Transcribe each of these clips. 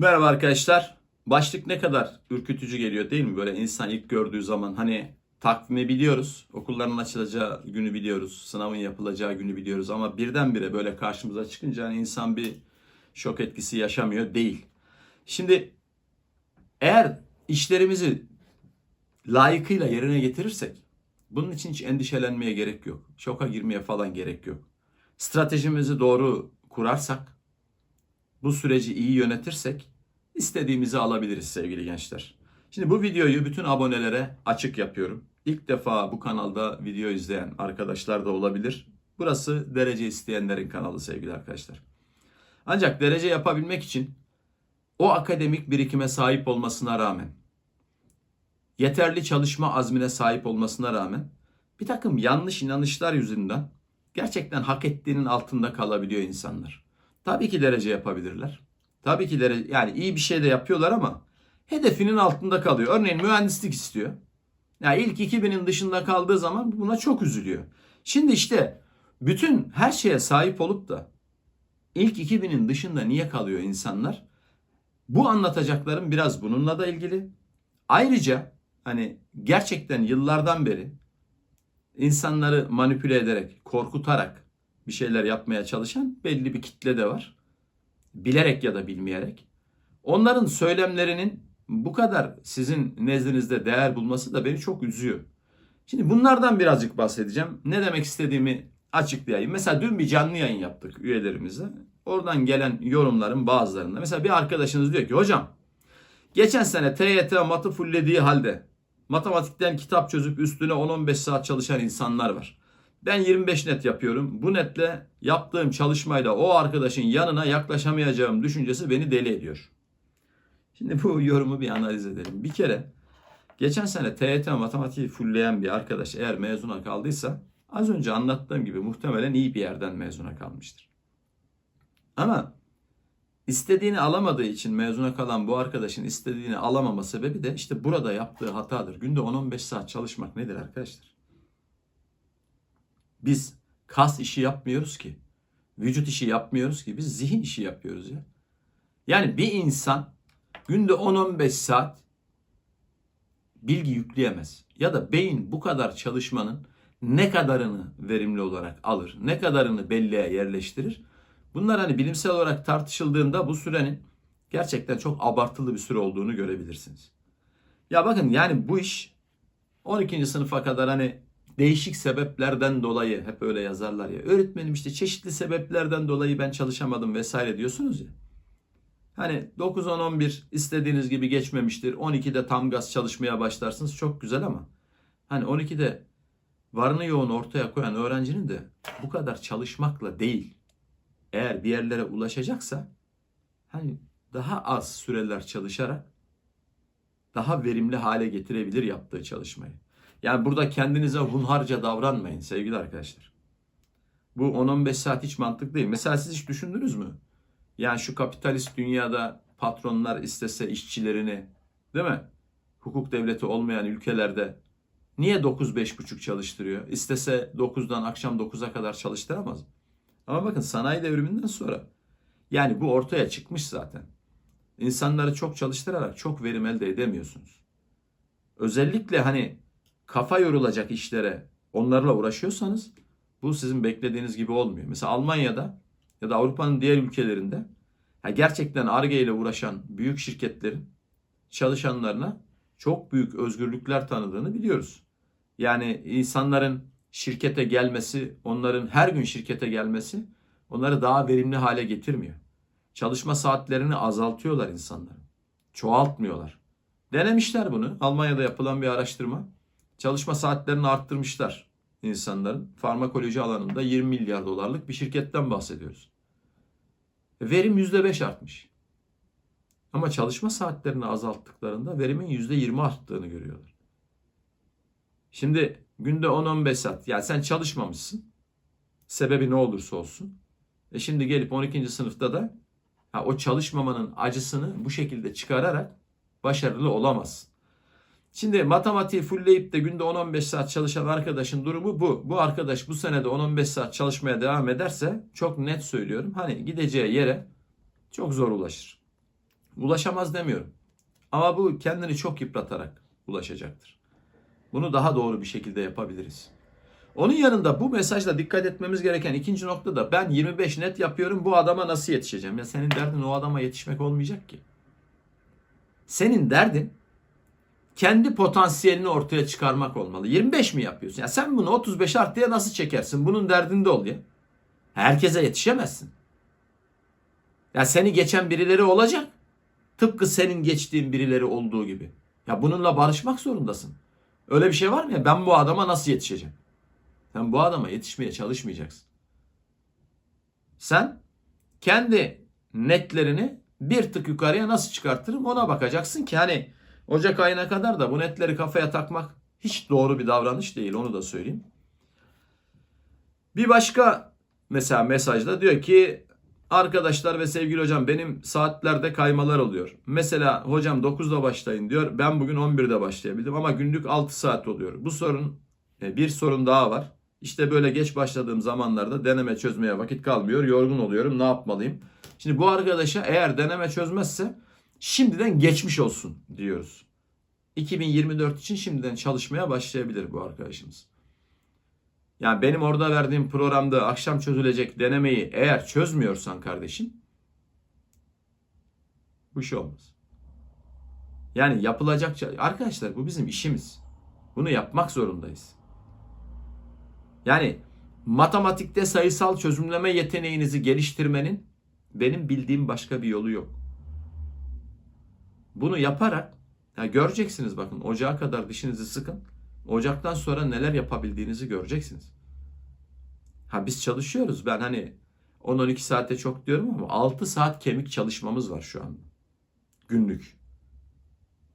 Merhaba arkadaşlar. Başlık ne kadar ürkütücü geliyor değil mi? Böyle insan ilk gördüğü zaman hani takvimi biliyoruz. Okulların açılacağı günü biliyoruz. Sınavın yapılacağı günü biliyoruz. Ama birdenbire böyle karşımıza çıkınca hani insan bir şok etkisi yaşamıyor değil. Şimdi eğer işlerimizi layıkıyla yerine getirirsek bunun için hiç endişelenmeye gerek yok. Şoka girmeye falan gerek yok. Stratejimizi doğru kurarsak bu süreci iyi yönetirsek istediğimizi alabiliriz sevgili gençler. Şimdi bu videoyu bütün abonelere açık yapıyorum. İlk defa bu kanalda video izleyen arkadaşlar da olabilir. Burası derece isteyenlerin kanalı sevgili arkadaşlar. Ancak derece yapabilmek için o akademik birikime sahip olmasına rağmen, yeterli çalışma azmine sahip olmasına rağmen bir takım yanlış inanışlar yüzünden gerçekten hak ettiğinin altında kalabiliyor insanlar. Tabii ki derece yapabilirler. Tabii ki derece yani iyi bir şey de yapıyorlar ama hedefinin altında kalıyor. Örneğin mühendislik istiyor. Yani ilk 2000'in dışında kaldığı zaman buna çok üzülüyor. Şimdi işte bütün her şeye sahip olup da ilk 2000'in dışında niye kalıyor insanlar? Bu anlatacaklarım biraz bununla da ilgili. Ayrıca hani gerçekten yıllardan beri insanları manipüle ederek, korkutarak bir şeyler yapmaya çalışan belli bir kitle de var. Bilerek ya da bilmeyerek. Onların söylemlerinin bu kadar sizin nezdinizde değer bulması da beni çok üzüyor. Şimdi bunlardan birazcık bahsedeceğim. Ne demek istediğimi açıklayayım. Mesela dün bir canlı yayın yaptık üyelerimize. Oradan gelen yorumların bazılarında. Mesela bir arkadaşınız diyor ki hocam geçen sene TYT matı fullediği halde matematikten kitap çözüp üstüne 10-15 saat çalışan insanlar var. Ben 25 net yapıyorum. Bu netle yaptığım çalışmayla o arkadaşın yanına yaklaşamayacağım düşüncesi beni deli ediyor. Şimdi bu yorumu bir analiz edelim. Bir kere geçen sene TYT matematiği fullleyen bir arkadaş eğer mezuna kaldıysa az önce anlattığım gibi muhtemelen iyi bir yerden mezuna kalmıştır. Ama istediğini alamadığı için mezuna kalan bu arkadaşın istediğini alamama sebebi de işte burada yaptığı hatadır. Günde 10-15 saat çalışmak nedir arkadaşlar? Biz kas işi yapmıyoruz ki. Vücut işi yapmıyoruz ki. Biz zihin işi yapıyoruz ya. Yani bir insan günde 10-15 saat bilgi yükleyemez. Ya da beyin bu kadar çalışmanın ne kadarını verimli olarak alır, ne kadarını belleğe yerleştirir. Bunlar hani bilimsel olarak tartışıldığında bu sürenin gerçekten çok abartılı bir süre olduğunu görebilirsiniz. Ya bakın yani bu iş 12. sınıfa kadar hani değişik sebeplerden dolayı hep öyle yazarlar ya. Öğretmenim işte çeşitli sebeplerden dolayı ben çalışamadım vesaire diyorsunuz ya. Hani 9 10 11 istediğiniz gibi geçmemiştir. 12'de tam gaz çalışmaya başlarsınız. Çok güzel ama hani 12'de varını yoğun ortaya koyan öğrencinin de bu kadar çalışmakla değil. Eğer bir yerlere ulaşacaksa hani daha az süreler çalışarak daha verimli hale getirebilir yaptığı çalışmayı. Yani burada kendinize hunharca davranmayın sevgili arkadaşlar. Bu 10-15 saat hiç mantıklı değil. Mesela siz hiç düşündünüz mü? Yani şu kapitalist dünyada patronlar istese işçilerini değil mi? Hukuk devleti olmayan ülkelerde niye 9-5,5 çalıştırıyor? İstese 9'dan akşam 9'a kadar çalıştıramaz mı? Ama bakın sanayi devriminden sonra yani bu ortaya çıkmış zaten. İnsanları çok çalıştırarak çok verim elde edemiyorsunuz. Özellikle hani kafa yorulacak işlere onlarla uğraşıyorsanız bu sizin beklediğiniz gibi olmuyor. Mesela Almanya'da ya da Avrupa'nın diğer ülkelerinde ya gerçekten ARGE ile uğraşan büyük şirketlerin çalışanlarına çok büyük özgürlükler tanıdığını biliyoruz. Yani insanların şirkete gelmesi, onların her gün şirkete gelmesi onları daha verimli hale getirmiyor. Çalışma saatlerini azaltıyorlar insanların. Çoğaltmıyorlar. Denemişler bunu. Almanya'da yapılan bir araştırma. Çalışma saatlerini arttırmışlar insanların. Farmakoloji alanında 20 milyar dolarlık bir şirketten bahsediyoruz. Verim %5 artmış. Ama çalışma saatlerini azalttıklarında verimin %20 arttığını görüyorlar. Şimdi günde 10-15 saat. Yani sen çalışmamışsın. Sebebi ne olursa olsun. E şimdi gelip 12. sınıfta da ha, o çalışmamanın acısını bu şekilde çıkararak başarılı olamazsın. Şimdi matematiği fullleyip de günde 10-15 saat çalışan arkadaşın durumu bu. Bu arkadaş bu senede 10-15 saat çalışmaya devam ederse çok net söylüyorum. Hani gideceği yere çok zor ulaşır. Ulaşamaz demiyorum. Ama bu kendini çok yıpratarak ulaşacaktır. Bunu daha doğru bir şekilde yapabiliriz. Onun yanında bu mesajla dikkat etmemiz gereken ikinci nokta da ben 25 net yapıyorum bu adama nasıl yetişeceğim? Ya senin derdin o adama yetişmek olmayacak ki. Senin derdin kendi potansiyelini ortaya çıkarmak olmalı. 25 mi yapıyorsun? Ya sen bunu 35 artıya nasıl çekersin? Bunun derdinde ol ya. Herkese yetişemezsin. Ya seni geçen birileri olacak. Tıpkı senin geçtiğin birileri olduğu gibi. Ya bununla barışmak zorundasın. Öyle bir şey var mı ya? Ben bu adama nasıl yetişeceğim? Sen bu adama yetişmeye çalışmayacaksın. Sen kendi netlerini bir tık yukarıya nasıl çıkartırım ona bakacaksın ki hani Ocak ayına kadar da bu netleri kafaya takmak hiç doğru bir davranış değil onu da söyleyeyim. Bir başka mesela mesajda diyor ki arkadaşlar ve sevgili hocam benim saatlerde kaymalar oluyor. Mesela hocam 9'da başlayın diyor. Ben bugün 11'de başlayabildim ama günlük 6 saat oluyor. Bu sorun e, bir sorun daha var. İşte böyle geç başladığım zamanlarda deneme çözmeye vakit kalmıyor. Yorgun oluyorum. Ne yapmalıyım? Şimdi bu arkadaşa eğer deneme çözmezse şimdiden geçmiş olsun diyoruz. 2024 için şimdiden çalışmaya başlayabilir bu arkadaşımız. Yani benim orada verdiğim programda akşam çözülecek denemeyi eğer çözmüyorsan kardeşim bu şey olmaz. Yani yapılacak arkadaşlar bu bizim işimiz. Bunu yapmak zorundayız. Yani matematikte sayısal çözümleme yeteneğinizi geliştirmenin benim bildiğim başka bir yolu yok. Bunu yaparak ya göreceksiniz bakın ocağa kadar dişinizi sıkın. Ocaktan sonra neler yapabildiğinizi göreceksiniz. Ha biz çalışıyoruz. Ben hani 10-12 saate çok diyorum ama 6 saat kemik çalışmamız var şu anda. Günlük.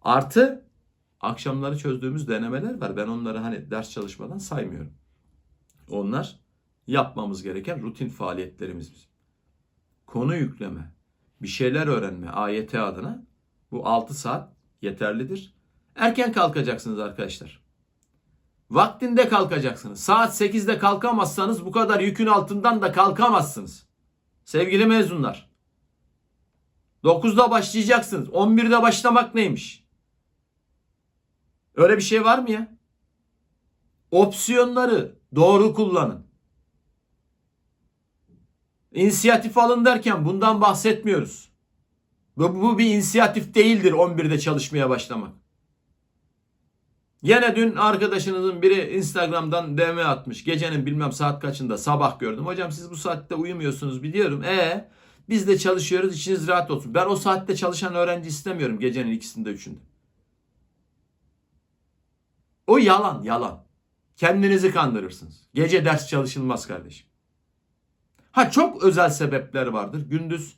Artı akşamları çözdüğümüz denemeler var. Ben onları hani ders çalışmadan saymıyorum. Onlar yapmamız gereken rutin faaliyetlerimiz bizim. Konu yükleme, bir şeyler öğrenme AYT adına bu 6 saat yeterlidir. Erken kalkacaksınız arkadaşlar. Vaktinde kalkacaksınız. Saat 8'de kalkamazsanız bu kadar yükün altından da kalkamazsınız. Sevgili mezunlar. 9'da başlayacaksınız. 11'de başlamak neymiş? Öyle bir şey var mı ya? Opsiyonları doğru kullanın. İnisiyatif alın derken bundan bahsetmiyoruz. Bu, bu bir inisiyatif değildir 11'de çalışmaya başlamak. Yine dün arkadaşınızın biri Instagram'dan DM atmış. Gecenin bilmem saat kaçında sabah gördüm. Hocam siz bu saatte uyumuyorsunuz biliyorum. E biz de çalışıyoruz içiniz rahat olsun. Ben o saatte çalışan öğrenci istemiyorum gecenin ikisinde üçünde. O yalan yalan. Kendinizi kandırırsınız. Gece ders çalışılmaz kardeşim. Ha çok özel sebepler vardır. Gündüz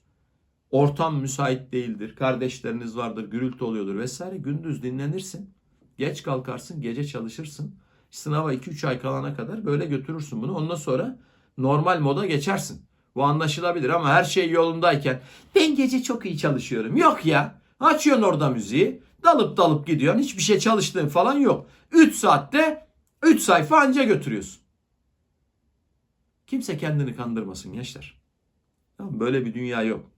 ortam müsait değildir. Kardeşleriniz vardır, gürültü oluyordur vesaire. Gündüz dinlenirsin. Geç kalkarsın, gece çalışırsın. Sınava 2-3 ay kalana kadar böyle götürürsün bunu. Ondan sonra normal moda geçersin. Bu anlaşılabilir ama her şey yolundayken ben gece çok iyi çalışıyorum. Yok ya. Açıyorsun orada müziği. Dalıp dalıp gidiyorsun. Hiçbir şey çalıştığın falan yok. 3 saatte 3 sayfa anca götürüyorsun. Kimse kendini kandırmasın gençler. Böyle bir dünya yok.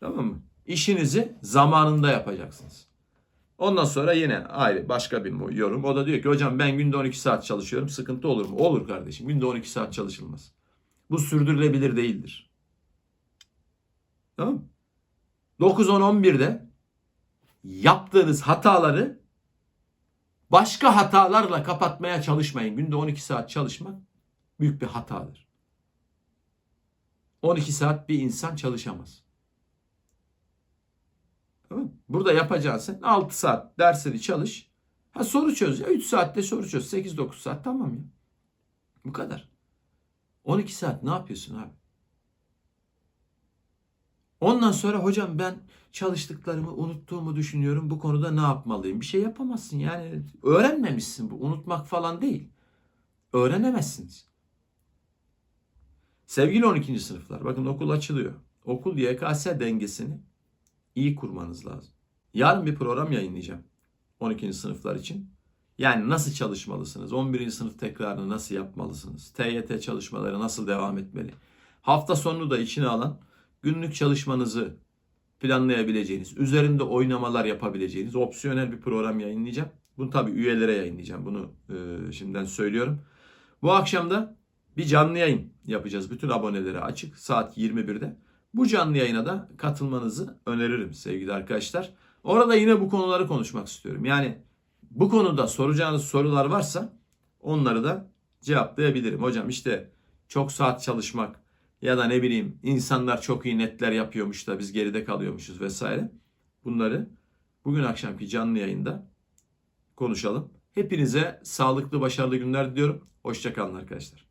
Tamam mı? İşinizi zamanında yapacaksınız. Ondan sonra yine ayrı başka bir yorum. O da diyor ki hocam ben günde 12 saat çalışıyorum. Sıkıntı olur mu? Olur kardeşim. Günde 12 saat çalışılmaz. Bu sürdürülebilir değildir. Tamam mı? 9, 10, 11'de yaptığınız hataları başka hatalarla kapatmaya çalışmayın. Günde 12 saat çalışmak büyük bir hatadır. 12 saat bir insan çalışamaz. Burada yapacağın sen 6 saat dersini çalış. Ha soru çöz ya 3 saatte soru çöz. 8-9 saat tamam ya. Bu kadar. 12 saat ne yapıyorsun abi? Ondan sonra hocam ben çalıştıklarımı unuttuğumu düşünüyorum. Bu konuda ne yapmalıyım? Bir şey yapamazsın. Yani öğrenmemişsin bu. Unutmak falan değil. Öğrenemezsiniz. Sevgili 12. sınıflar bakın okul açılıyor. Okul YKS dengesini iyi kurmanız lazım. Yarın bir program yayınlayacağım 12. sınıflar için. Yani nasıl çalışmalısınız? 11. sınıf tekrarını nasıl yapmalısınız? TYT çalışmaları nasıl devam etmeli? Hafta sonunu da içine alan günlük çalışmanızı planlayabileceğiniz, üzerinde oynamalar yapabileceğiniz opsiyonel bir program yayınlayacağım. Bunu tabii üyelere yayınlayacağım. Bunu e, şimdiden söylüyorum. Bu akşam da bir canlı yayın yapacağız. Bütün abonelere açık saat 21'de. Bu canlı yayına da katılmanızı öneririm sevgili arkadaşlar. Orada yine bu konuları konuşmak istiyorum. Yani bu konuda soracağınız sorular varsa onları da cevaplayabilirim. Hocam işte çok saat çalışmak ya da ne bileyim insanlar çok iyi netler yapıyormuş da biz geride kalıyormuşuz vesaire. Bunları bugün akşamki canlı yayında konuşalım. Hepinize sağlıklı, başarılı günler diliyorum. Hoşçakalın arkadaşlar.